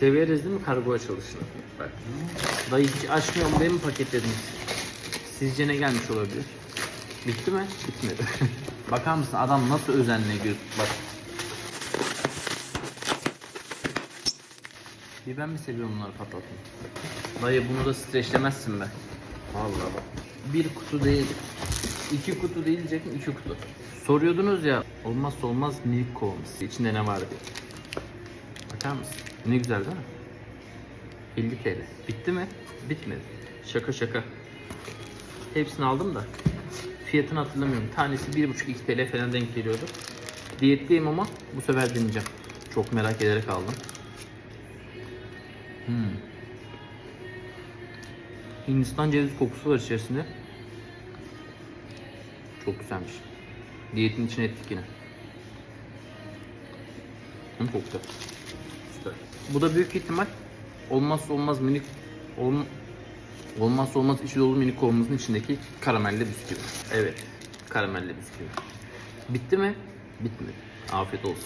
Severiz değil mi kargo açılışını? Bak. Dayı hiç açmıyorum diye mi paketlediniz? Sizce ne gelmiş olabilir? Bitti mi? Bitmedi. Bakar mısın adam nasıl özenle gör. Bak. Bir ben mi seviyorum bunları patlatmayı? Dayı bunu da streçlemezsin be. Vallahi bak. Bir kutu değil. iki kutu değil diyecektim iki kutu. Soruyordunuz ya olmazsa olmaz milk kovması. İçinde ne var diye. Bakar mısın? Ne güzel değil mi? 50 TL. Bitti mi? Bitmedi. Şaka şaka. Hepsini aldım da fiyatını hatırlamıyorum. Tanesi 1,5-2 TL falan denk geliyordu. Diyetteyim ama bu sefer deneyeceğim. Çok merak ederek aldım. Hmm. Hindistan cevizi kokusu var içerisinde. Çok güzelmiş. Diyetin içine ettik yine. Hı, çok güzel. Süper. Bu da büyük ihtimal olmazsa olmaz minik olm olmazsa olmaz içi dolu minik kovamızın içindeki karamelli bisküvi. Evet, karamelli bisküvi. Bitti mi? Bitmedi. Afiyet olsun.